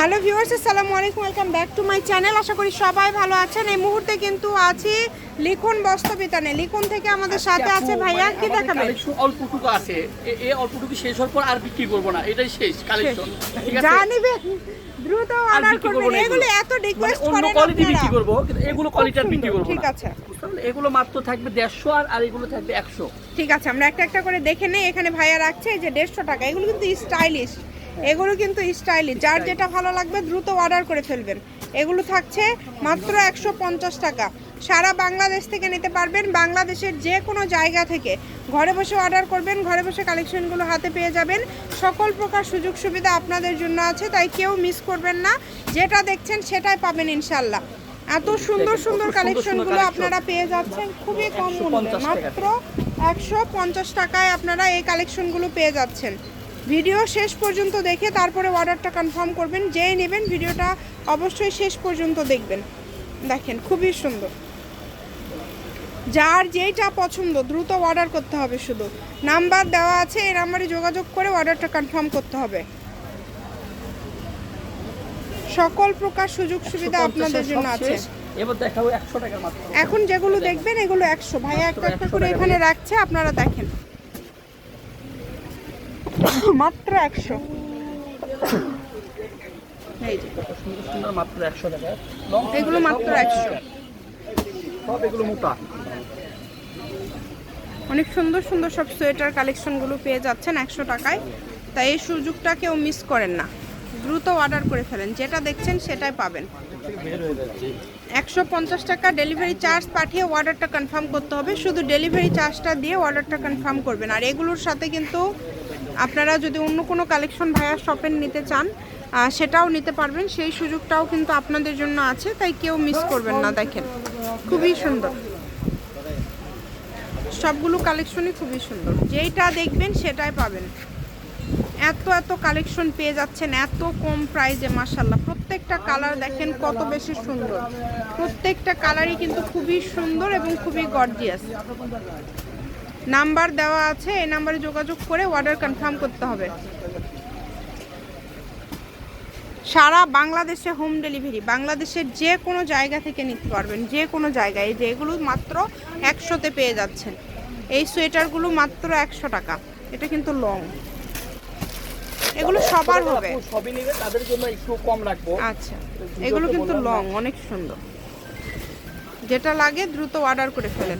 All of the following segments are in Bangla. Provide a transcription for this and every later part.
হ্যালো ভিউয়ার্স আসসালামু আলাইকুম welcome back to my channel. আশা করি সবাই ভালো আছেন। এই মুহূর্তে কিন্তু আছি লিখুন বস্তবিতানে লিখন থেকে আমাদের সাথে আছে ভাইয়া কি আমাদের দেখাবে collection অল্পটুকু আছে। এ- এই অল্পটুকু শেষ হওয়ার পর আর বিক্রি করব না। এটাই শেষ কালেকশন ঠিক আছে? যা দ্রুত অর্ডার করবেন। এগুলো। এত মানে রিকোয়েস্ট অন্য করেন কোয়ালিটি বিক্রি করব কিন্তু এগুলো কোয়ালিটি বিক্রি করব ঠিক আছে। এগুলো মাত্র থাকবে দেড়শো আর আর এগুলো থাকবে একশো। ঠিক আছে আমরা একটা একটা করে দেখে নেই। এখানে ভাইয়া রাখছে এই যে দেড়শো টাকা। এগুলো কিন্তু স্টাইলিশ এগুলো কিন্তু স্টাইলি যার যেটা ভালো লাগবে দ্রুত অর্ডার করে ফেলবেন। এগুলো থাকছে মাত্র একশো পঞ্চাশ টাকা। সারা বাংলাদেশ থেকে নিতে পারবেন। বাংলাদেশের যে কোনো জায়গা থেকে ঘরে বসে অর্ডার করবেন ঘরে বসে কালেকশনগুলো হাতে পেয়ে যাবেন। সকল প্রকার সুযোগ সুবিধা আপনাদের জন্য আছে তাই কেউ মিস করবেন না। যেটা দেখছেন সেটাই পাবেন ইনশাল্লাহ এত সুন্দর সুন্দর সুন্দর কালেকশনগুলো আপনারা পেয়ে যাচ্ছেন। খুবই কম মূল্যে। মাত্র একশো পঞ্চাশ টাকায় আপনারা এই কালেকশনগুলো পেয়ে যাচ্ছেন। ভিডিও শেষ পর্যন্ত দেখে তারপরে অর্ডারটা কনফার্ম করবেন যেই নেবেন ভিডিওটা অবশ্যই শেষ পর্যন্ত দেখবেন। দেখেন খুবই সুন্দর। যার যেইটা পছন্দ দ্রুত অর্ডার করতে হবে শুধু। নাম্বার দেওয়া আছে এই নাম্বারে যোগাযোগ করে অর্ডারটা কনফার্ম করতে হবে। সকল প্রকার সুযোগ সুবিধা আপনাদের জন্য আছে। এবার দেখাবো একশো টাকার মাত্র। এখন যেগুলো দেখবেন এগুলো একশো। ভাইয়া একটা একটা করে এখানে রাখছে আপনারা দেখেন। মাত্র একশো। এই যে কত সুন্দর সুন্দর মাত্র একশো টাকা। এগুলো মাত্র 100 সব এগুলো মোটা। অনেক সুন্দর সুন্দর সব সোয়েটার কালেকশনগুলো পেয়ে যাচ্ছেন একশো টাকায়। তাই এই সুযোগটা কেউ মিস করেন না। দ্রুত অর্ডার করে ফেলেন। যেটা দেখছেন সেটাই পাবেন। একশো পঞ্চাশ টাকা ডেলিভারি চার্জ পাঠিয়ে অর্ডারটা কনফার্ম করতে হবে। শুধু ডেলিভারি চার্জটা দিয়ে অর্ডারটা কনফার্ম করবেন। আর এগুলোর সাথে কিন্তু আপনারা যদি অন্য কোনো কালেকশন ভাইয়া শপের নিতে চান সেটাও নিতে পারবেন। সেই সুযোগটাও কিন্তু আপনাদের জন্য আছে, তাই কেউ মিস করবেন না, দেখেন। খুবই সুন্দর। সবগুলো কালেকশনই খুবই সুন্দর। যেইটা দেখবেন, সেটাই পাবেন। এত এত কালেকশন পেয়ে যাচ্ছেন, এত কম প্রাইজে মাসাল্লাহ প্রত্যেকটা কালার দেখেন কত বেশি সুন্দর। প্রত্যেকটা কালারই কিন্তু খুবই সুন্দর এবং খুবই গর্জিয়াস নাম্বার দেওয়া আছে এই নাম্বারে যোগাযোগ করে অর্ডার কনফার্ম করতে হবে। সারা বাংলাদেশে হোম ডেলিভারি বাংলাদেশের যে কোনো জায়গা থেকে নিতে পারবেন যে কোনো জায়গায়। এই যে এগুলো মাত্র একশোতে পেয়ে যাচ্ছেন। এই সোয়েটারগুলো মাত্র একশো টাকা। এটা কিন্তু লং এগুলো সবার হবে। সবই নেবে তাদের জন্য একটু কম রাখব। আচ্ছা। এগুলো কিন্তু লং অনেক সুন্দর। যেটা লাগে দ্রুত অর্ডার করে ফেলেন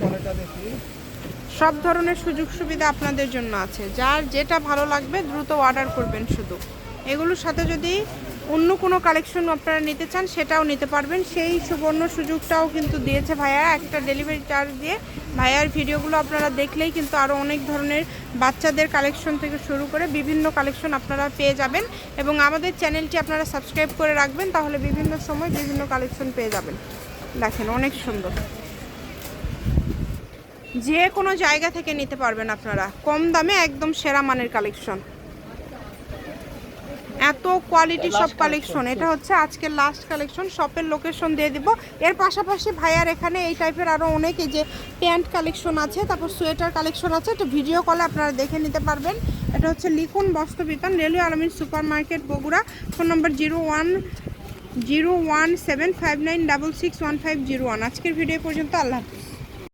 সব ধরনের সুযোগ সুবিধা আপনাদের জন্য আছে। যার যেটা ভালো লাগবে দ্রুত অর্ডার করবেন শুধু। এগুলোর সাথে যদি অন্য কোনো কালেকশন আপনারা নিতে চান, সেটাও নিতে পারবেন। সেই সুবর্ণ সুযোগটাও কিন্তু দিয়েছে ভাইয়া একটা ডেলিভারি চার্জ দিয়ে ভাইয়ার ভিডিওগুলো আপনারা দেখলেই কিন্তু আরও অনেক ধরনের বাচ্চাদের কালেকশন থেকে শুরু করে বিভিন্ন কালেকশন আপনারা পেয়ে যাবেন। এবং আমাদের চ্যানেলটি আপনারা সাবস্ক্রাইব করে রাখবেন, তাহলে বিভিন্ন সময় বিভিন্ন কালেকশন পেয়ে যাবেন। দেখেন, অনেক সুন্দর। যে কোনো জায়গা থেকে নিতে পারবেন আপনারা। কম দামে একদম সেরা মানের কালেকশন এত কোয়ালিটি সব কালেকশন এটা হচ্ছে আজকের লাস্ট কালেকশন শপের লোকেশন দিয়ে দিব। এর পাশাপাশি ভাইয়ার এখানে এই টাইপের আরও অনেক যে প্যান্ট কালেকশন আছে তারপর সোয়েটার কালেকশন আছে। একটু ভিডিও কলে আপনারা দেখে নিতে পারবেন। এটা হচ্ছে লিখুন বস্ত্র বস্ত্রবিতান রেলওয়ে আলমিন super market Bogura. Phone number zero one zero one seven five nine double six one five zero one. আজকের ভিডিও পর্যন্ত আল্লাহ